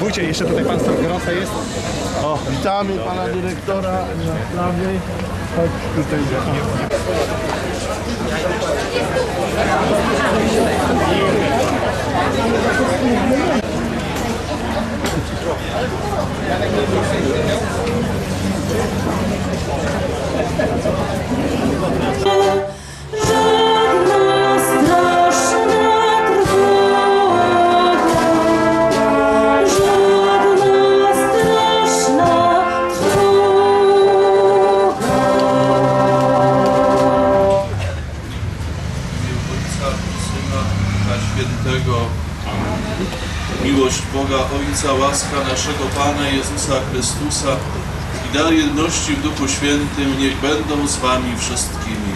Wójcie, jeszcze tutaj pan Stargorosa jest. O, witamy pana dyrektora na prawej. Chodź tutaj. Żadna Świętego. Miłość Boga Ojca, łaska naszego Pana Jezusa Chrystusa i dar jedności w Duchu Świętym niech będą z Wami wszystkimi.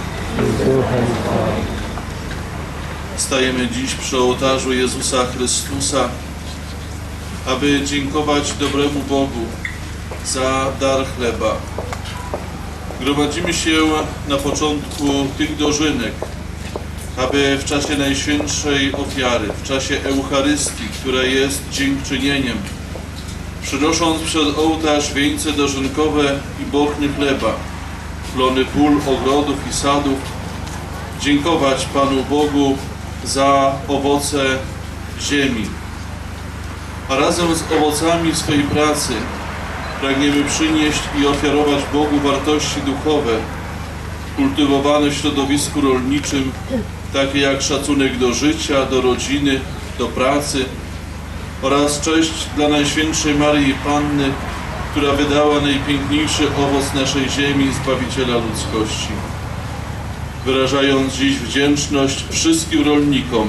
Stajemy dziś przy ołtarzu Jezusa Chrystusa, aby dziękować dobremu Bogu za dar chleba. Gromadzimy się na początku tych dożynek, aby w czasie Najświętszej Ofiary, w czasie Eucharystii, która jest dziękczynieniem, przynosząc przed ołtarz wieńce dożynkowe i bochny chleba, plony pól, ogrodów i sadów, dziękować Panu Bogu za owoce ziemi. A razem z owocami swojej pracy pragniemy przynieść i ofiarować Bogu wartości duchowe, kultywowane w środowisku rolniczym, takie jak szacunek do życia, do rodziny, do pracy oraz cześć dla Najświętszej Maryi Panny, która wydała najpiękniejszy owoc naszej ziemi, Zbawiciela ludzkości. Wyrażając dziś wdzięczność wszystkim rolnikom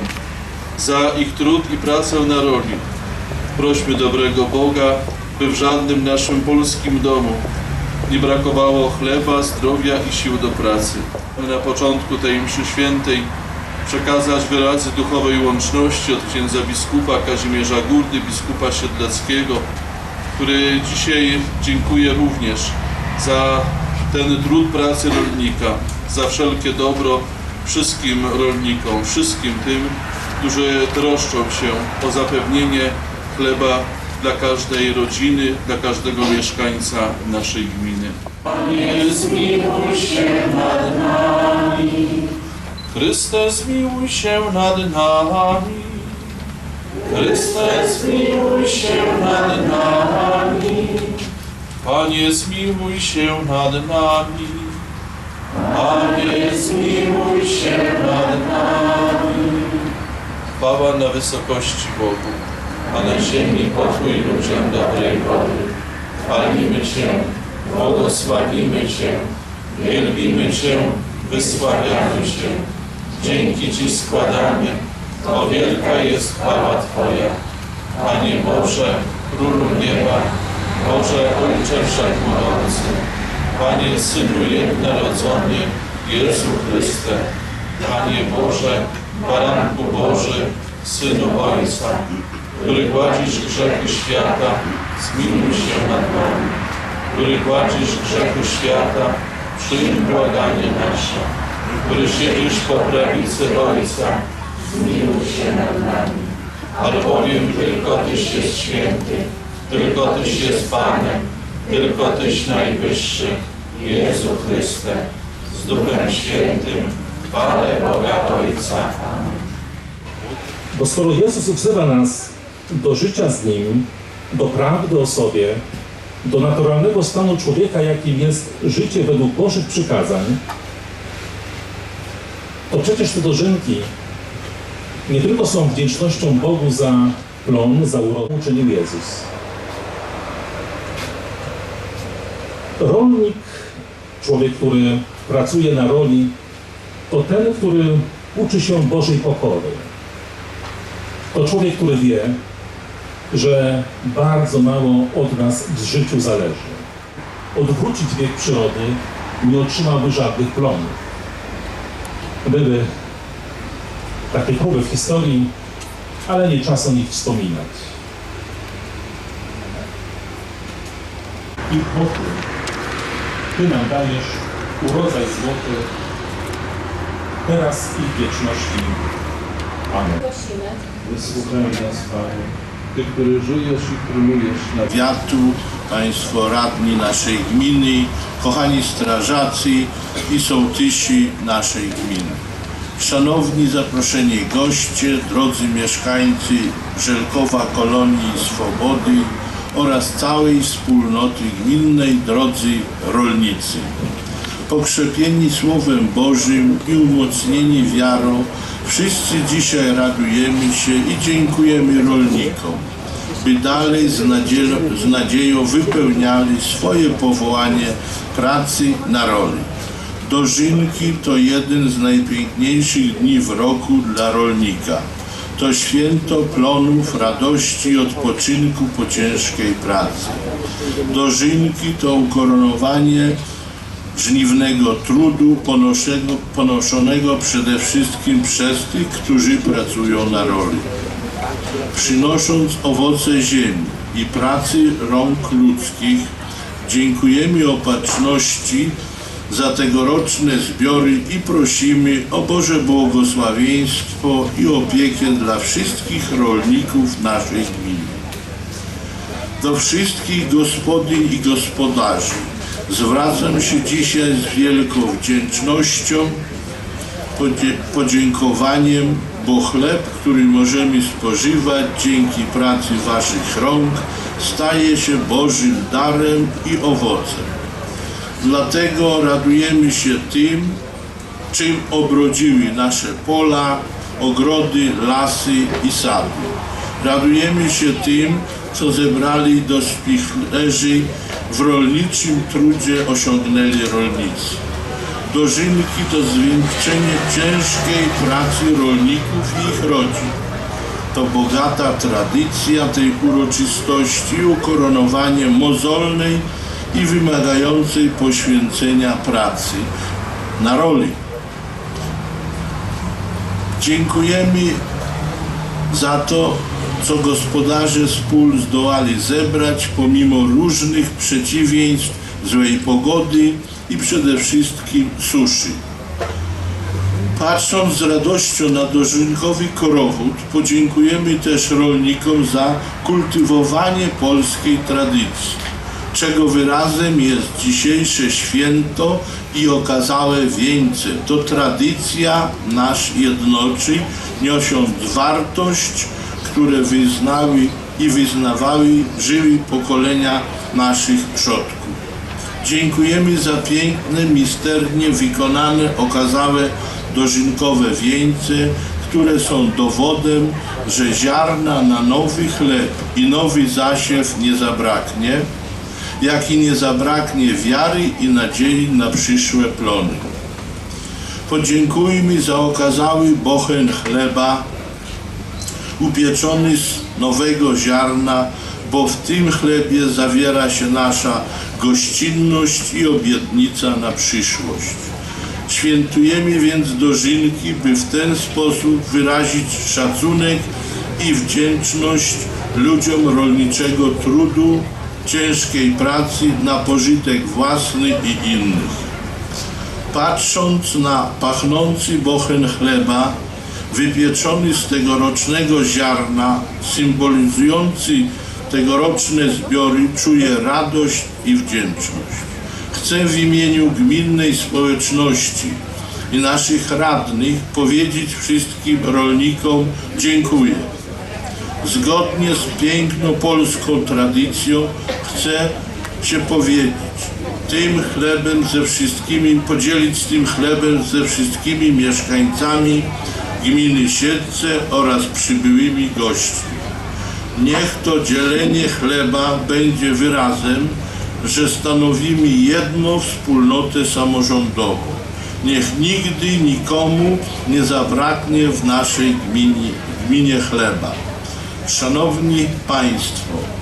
za ich trud i pracę na roli, prośmy dobrego Boga, by w żadnym naszym polskim domu nie brakowało chleba, zdrowia i sił do pracy. Na początku tej mszy świętej przekazać wyrazy duchowej łączności od księdza biskupa Kazimierza Górdy, biskupa Siedleckiego, który dzisiaj dziękuję również za ten trud pracy rolnika, za wszelkie dobro wszystkim rolnikom, wszystkim tym, którzy troszczą się o zapewnienie chleba dla każdej rodziny, dla każdego mieszkańca naszej gminy. Panie, zmiłuj się nad nami. Chryste, zmiłuj się nad nami. Chryste, zmiłuj się nad nami. Panie, zmiłuj się nad nami. Panie, zmiłuj się nad nami. Chwała na wysokości Bogu, a na ziemi pokój ludziom dobrej woli. Chwalimy Cię, błogosławimy Cię, wielbimy Cię, wysławiamy Cię. Dzięki Ci składamy, o wielka jest chwała Twoja. Panie Boże, Królu Nieba, Boże Ojcze Wszechmogący, Panie Synu Jednorodzony, Jezu Chryste, Panie Boże, Baranku Boży, Synu Ojca, który gładzisz grzechy świata, zmiłuj się nad nami. Który gładzisz grzechy świata, przyjm błaganie nasze. Który siedzisz po prawicy Ojca, zmiłuj się nad nami. Albowiem tylko Tyś jest święty, tylko Tyś jest Panem, tylko Tyś najwyższy, Jezu Chryste, z Duchem Świętym, chwale Boga Ojca. Bo skoro Jezus wzywa nas do życia z Nim, do prawdy o sobie, do naturalnego stanu człowieka, jakim jest życie według Bożych przykazań, to przecież te dożynki nie tylko są wdzięcznością Bogu za plon, za urodę, uczynił Jezus. Rolnik, człowiek, który pracuje na roli, to ten, który uczy się Bożej pokory. To człowiek, który wie, że bardzo mało od nas w życiu zależy. Odwrócić bieg przyrody nie otrzymałby żadnych plonów. Były takie próby w historii, ale nie czas o nich wspominać. I Bogu, Ty nam dajesz urodzaj złoty, teraz i w wieczności. Amen. Wysłuchaj nas, Panie, Ty, który żyjesz i królujesz na Powiatu, Państwo radni naszej gminy, kochani strażacy i sołtysi naszej gminy. Szanowni zaproszeni goście, drodzy mieszkańcy Żelkowa Kolonii Swobody oraz całej wspólnoty gminnej, drodzy rolnicy. Pokrzepieni Słowem Bożym i umocnieni wiarą, wszyscy dzisiaj radujemy się i dziękujemy rolnikom, by dalej z nadzieją, z nadzieją wypełniali swoje powołanie pracy na roli. Dożynki to jeden z najpiękniejszych dni w roku dla rolnika. To święto plonów, radości i odpoczynku po ciężkiej pracy. Dożynki to ukoronowanie żniwnego trudu ponoszonego przede wszystkim przez tych, którzy pracują na roli. Przynosząc owoce ziemi i pracy rąk ludzkich, dziękujemy opatrzności za tegoroczne zbiory i prosimy o Boże błogosławieństwo i opiekę dla wszystkich rolników naszej gminy do wszystkich gospodyń i gospodarzy. Zwracam się dzisiaj z wielką wdzięcznością, podziękowaniem, bo chleb, który możemy spożywać dzięki pracy Waszych rąk, staje się Bożym darem i owocem. Dlatego radujemy się tym, czym obrodziły nasze pola, ogrody, lasy i sady. Radujemy się tym, co zebrali do spichlerzy w rolniczym trudzie osiągnęli rolnicy. Dożynki to zwieńczenie ciężkiej pracy rolników i ich rodzin. To bogata tradycja tej uroczystości ukoronowanie mozolnej i wymagającej poświęcenia pracy na roli. Dziękujemy za to, co gospodarze z pól zdołali zebrać pomimo różnych przeciwieństw, złej pogody i przede wszystkim suszy. Patrząc z radością na dożynkowy korowód, podziękujemy też rolnikom za kultywowanie polskiej tradycji, czego wyrazem jest dzisiejsze święto i okazałe wieńce. To tradycja nasz jednoczy, niosąc wartość, które wyznały i wyznawały żyły pokolenia naszych przodków. Dziękujemy za piękne, misternie wykonane, okazałe dożynkowe wieńce, które są dowodem, że ziarna na nowy chleb i nowy zasiew nie zabraknie, jak i nie zabraknie wiary i nadziei na przyszłe plony. Podziękujmy za okazały bochen chleba, upieczony z nowego ziarna, bo w tym chlebie zawiera się nasza gościnność i obietnica na przyszłość. Świętujemy więc dożynki, by w ten sposób wyrazić szacunek i wdzięczność ludziom rolniczego trudu, ciężkiej pracy na pożytek własny i innych. Patrząc na pachnący bochen chleba, wypieczony z tegorocznego ziarna, symbolizujący tegoroczne zbiory, czuję radość i wdzięczność. Chcę w imieniu gminnej społeczności i naszych radnych powiedzieć wszystkim rolnikom dziękuję. Zgodnie z piękną polską tradycją chcę się powiedzieć, tym chlebem ze wszystkimi, podzielić tym chlebem ze wszystkimi mieszkańcami gminy Siedlce oraz przybyłymi gośćmi. Niech to dzielenie chleba będzie wyrazem, że stanowimy jedną wspólnotę samorządową. Niech nigdy nikomu nie zabraknie w naszej gminie, gminie chleba. Szanowni Państwo,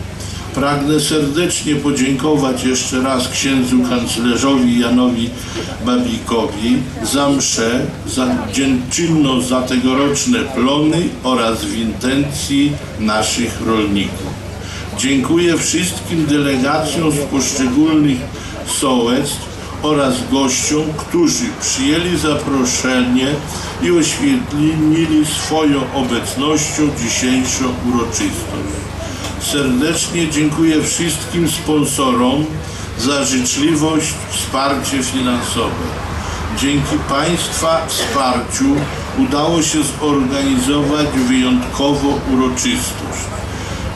pragnę serdecznie podziękować jeszcze raz księdzu kanclerzowi Janowi Babikowi za mszę, za dziękczynno za tegoroczne plony oraz w intencji naszych rolników. Dziękuję wszystkim delegacjom z poszczególnych sołectw oraz gościom, którzy przyjęli zaproszenie i oświetlili swoją obecnością dzisiejszą uroczystość. Serdecznie dziękuję wszystkim sponsorom za życzliwość, wsparcie finansowe. Dzięki Państwa wsparciu udało się zorganizować wyjątkową uroczystość.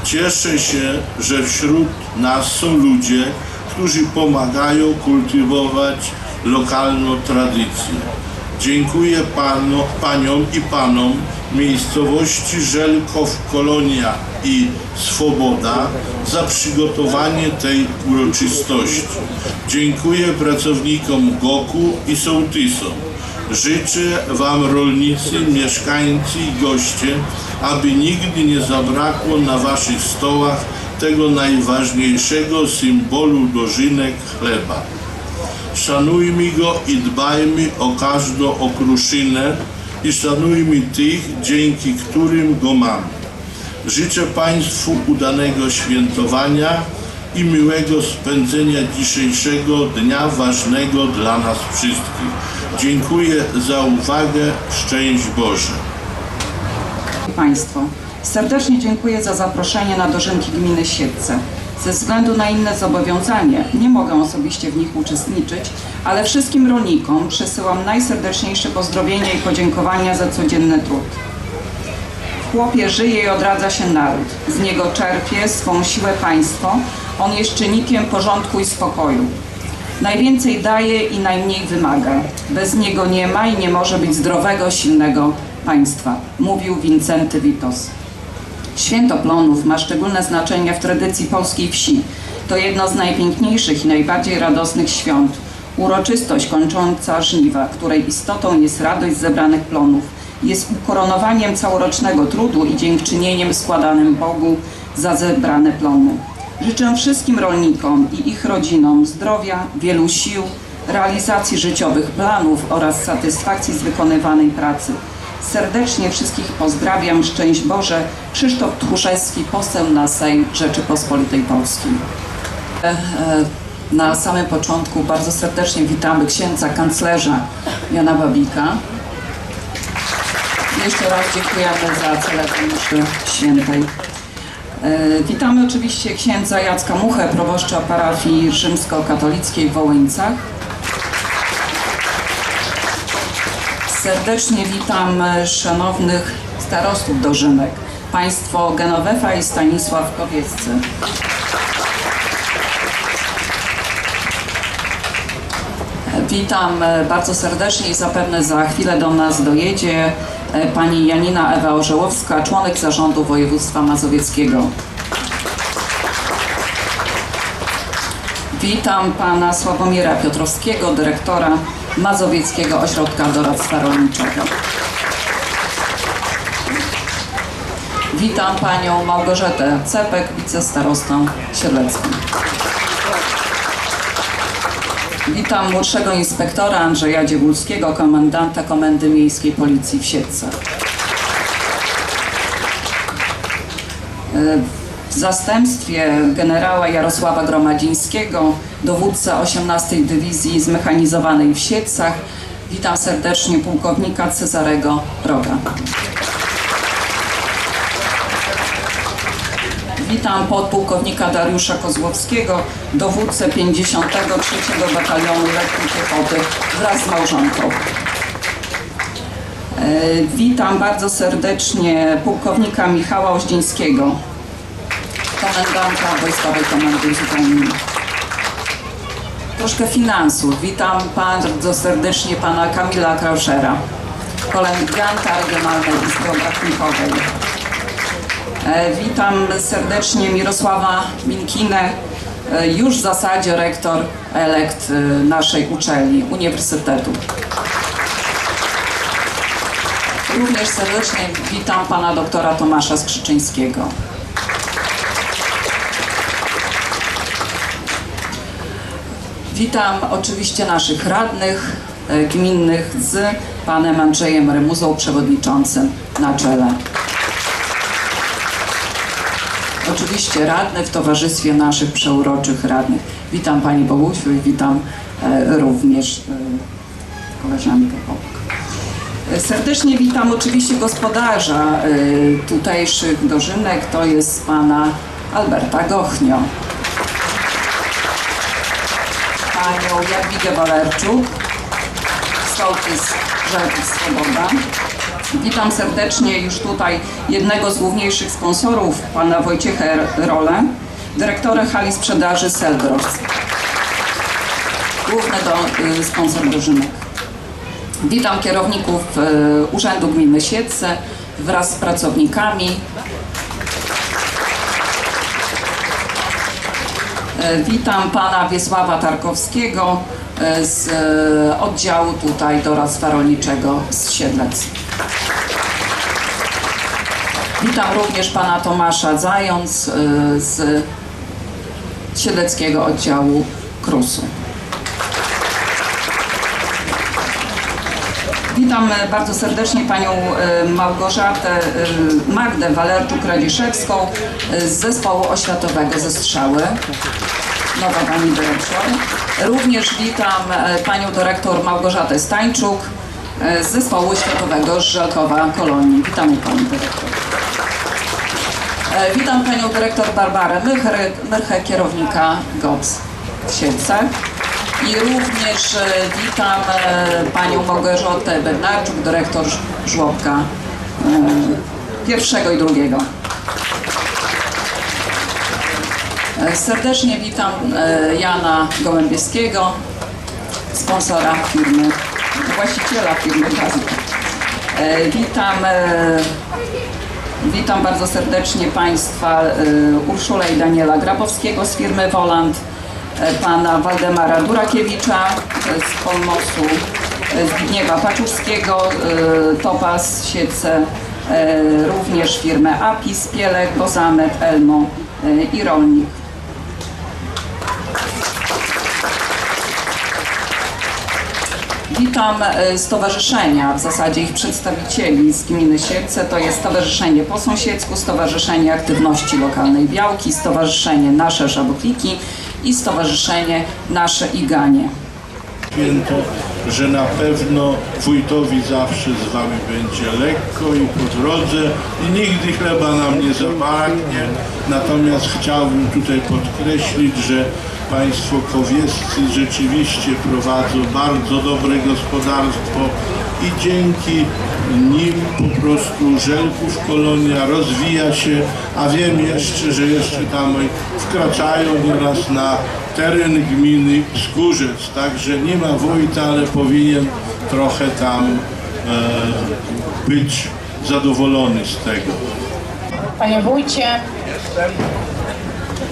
Cieszę się, że wśród nas są ludzie, którzy pomagają kultywować lokalną tradycję. Dziękuję pano, paniom i panom miejscowości Żelkow, Kolonia i Swoboda za przygotowanie tej uroczystości. Dziękuję pracownikom GOKU i sołtysom. Życzę Wam rolnicy, mieszkańcy i goście, aby nigdy nie zabrakło na Waszych stołach tego najważniejszego symbolu dożynek chleba. Szanujmy go i dbajmy o każdą okruszynę i szanujmy tych, dzięki którym go mamy. Życzę Państwu udanego świętowania i miłego spędzenia dzisiejszego dnia ważnego dla nas wszystkich. Dziękuję za uwagę. Szczęść Boże. Państwo. Serdecznie dziękuję za zaproszenie na dożynki gminy Siedlce. Ze względu na inne zobowiązanie nie mogę osobiście w nich uczestniczyć, ale wszystkim rolnikom przesyłam najserdeczniejsze pozdrowienia i podziękowania za codzienny trud. W chłopie żyje i odradza się naród. Z niego czerpie swą siłę państwo. On jest czynnikiem porządku i spokoju. Najwięcej daje i najmniej wymaga. Bez niego nie ma i nie może być zdrowego, silnego państwa, mówił Wincenty Witos. Święto Plonów ma szczególne znaczenie w tradycji polskiej wsi. To jedno z najpiękniejszych i najbardziej radosnych świąt. Uroczystość kończąca żniwa, której istotą jest radość zebranych plonów. Jest ukoronowaniem całorocznego trudu i dziękczynieniem składanym Bogu za zebrane plony. Życzę wszystkim rolnikom i ich rodzinom zdrowia, wielu sił, realizacji życiowych planów oraz satysfakcji z wykonywanej pracy. Serdecznie wszystkich pozdrawiam. Szczęść Boże. Krzysztof Tchórzewski, poseł na Sejm Rzeczypospolitej Polskiej. E, e, Na samym początku bardzo serdecznie witamy księdza kanclerza Jana Babika. Jeszcze raz dziękujemy za celebrę mszy świętej. E, Witamy oczywiście księdza Jacka Muchę, proboszcza parafii rzymskokatolickiej w Wołyńcach. Serdecznie witam e, szanownych starostów dożynek, państwo Genowefa i Stanisław Kowieccy. Witam e, bardzo serdecznie i zapewne za chwilę do nas dojedzie e, pani Janina Ewa Orzełowska, członek zarządu województwa mazowieckiego. Witam pana Sławomira Piotrowskiego, dyrektora Mazowieckiego Ośrodka Doradztwa Rolniczego. Witam panią Małgorzatę Cepek, wicestarostę Siedlecką. Witam młodszego inspektora Andrzeja Dziewulskiego, komendanta Komendy Miejskiej Policji w Siedlce. W zastępstwie generała Jarosława Gromadzińskiego, dowódca 18 Dywizji Zmechanizowanej w Siedcach, witam serdecznie pułkownika Cezarego Roga. Witam podpułkownika Dariusza Kozłowskiego, dowódcę 53 Batalionu Lekkiej Piechoty wraz z małżonką. E, Witam bardzo serdecznie pułkownika Michała Oździńskiego, komendanta Wojskowej Komendy Uzupełnienia. Troszkę finansów. Witam bardzo serdecznie pana Kamila Krauszera, komendanta Regionalnej Izby Obrachunkowej. E, Witam serdecznie Mirosława Minkinę, e, już w zasadzie rektor elekt e, naszej uczelni, Uniwersytetu. Również serdecznie witam pana doktora Tomasza Skrzyczyńskiego. Witam oczywiście naszych radnych e, gminnych z panem Andrzejem Remuzą, przewodniczącym na czele. Oczywiście radny w towarzystwie naszych przeuroczych radnych. Witam Pani Bogusiu i witam e, również e, koleżankę obok. Serdecznie witam oczywiście gospodarza tutejszych dożynek, to jest Pana Alberta Gochnio. Panią Jadwigę Walerczuk, sołtys Żelki Swoboda. Witam serdecznie już tutaj jednego z główniejszych sponsorów, pana Wojciecha Rolę, dyrektora hali sprzedaży Selgros. Główny do, y, sponsor dożynek. Witam kierowników y, Urzędu Gminy Siedlce wraz z pracownikami. Witam pana Wiesława Tarkowskiego e, z e, oddziału tutaj doradztwa rolniczego z Siedlec. Witam również pana Tomasza Zając e, z Siedleckiego oddziału KRUS-u. Witam e, bardzo serdecznie panią e, Małgorzatę e, Magdę Walerczuk-Radziszewską e, z Zespołu Oświatowego ze Strzały. Nowa pani dyrektor. Również witam e, panią dyrektor Małgorzatę Stańczuk e, z Zespołu Oświatowego z Żelkowa Kolonii. Witamy pani dyrektor. E, Witam panią dyrektor Barbarę Mychę kierownika GOPS w Siedlcach. I również witam panią Małgorzatę Bednarczuk, dyrektor żłobka pierwszego i drugiego. E, Serdecznie witam e, Jana Gołębieskiego, sponsora firmy, właściciela firmy Gazda. E, Witam e, Witam bardzo serdecznie Państwa Urszulę i Daniela Grabowskiego z firmy Woland, Pana Waldemara Durakiewicza z Polmosu, Zbigniewa Paczuskiego, Topaz Siedce, y, również firmę Apis, Pielek, Bozamet, Elmo i Rolnik. Witam e, stowarzyszenia, w zasadzie ich przedstawicieli z gminy Siedlce. To jest Stowarzyszenie Po Sąsiedzku, Stowarzyszenie Aktywności Lokalnej Białki, Stowarzyszenie Nasze Żabokliki i Stowarzyszenie Nasze Iganie. święto, że na pewno wójtowi zawsze z wami będzie lekko i po drodze i nigdy chleba nam nie zabraknie. Natomiast chciałbym tutaj podkreślić, że Państwo kowieccy rzeczywiście prowadzą bardzo dobre gospodarstwo i dzięki nim po prostu Żelków Kolonia rozwija się, a wiem jeszcze, że jeszcze tam wkraczają nieraz na teren gminy Skórzec, także nie ma wójta, ale powinien trochę tam e, być zadowolony z tego. Panie wójcie,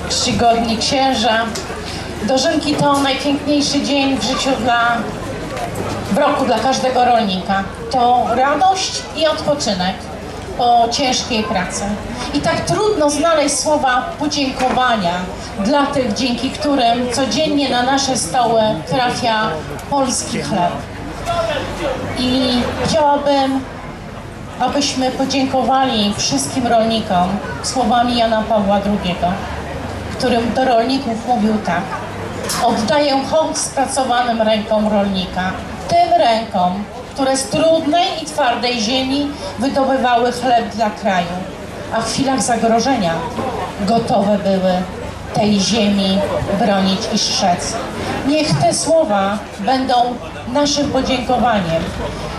czcigodni księża, dożynki to najpiękniejszy dzień w życiu dla, w roku dla każdego rolnika. To radość i odpoczynek po ciężkiej pracy. I tak trudno znaleźć słowa podziękowania dla tych, dzięki którym codziennie na nasze stoły trafia polski chleb. I chciałabym abyśmy podziękowali wszystkim rolnikom słowami Jana Pawła II, którym do rolników mówił tak. Oddaję hołd spracowanym rękom rolnika, tym rękom, które z trudnej i twardej ziemi wydobywały chleb dla kraju, a w chwilach zagrożenia gotowe były tej ziemi bronić i strzec. Niech te słowa będą naszym podziękowaniem.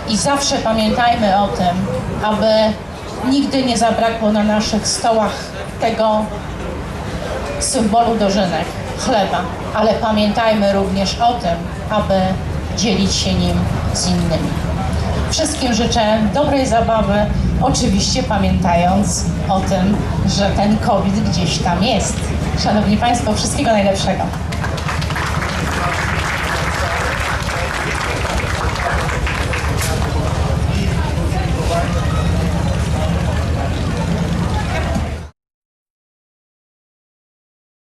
I zawsze pamiętajmy o tym, aby nigdy nie zabrakło na naszych stołach tego symbolu dożynek, chleba, ale pamiętajmy również o tym, aby dzielić się nim z innymi. Wszystkim życzę dobrej zabawy, oczywiście pamiętając o tym, że ten COVID gdzieś tam jest. Szanowni Państwo, wszystkiego najlepszego.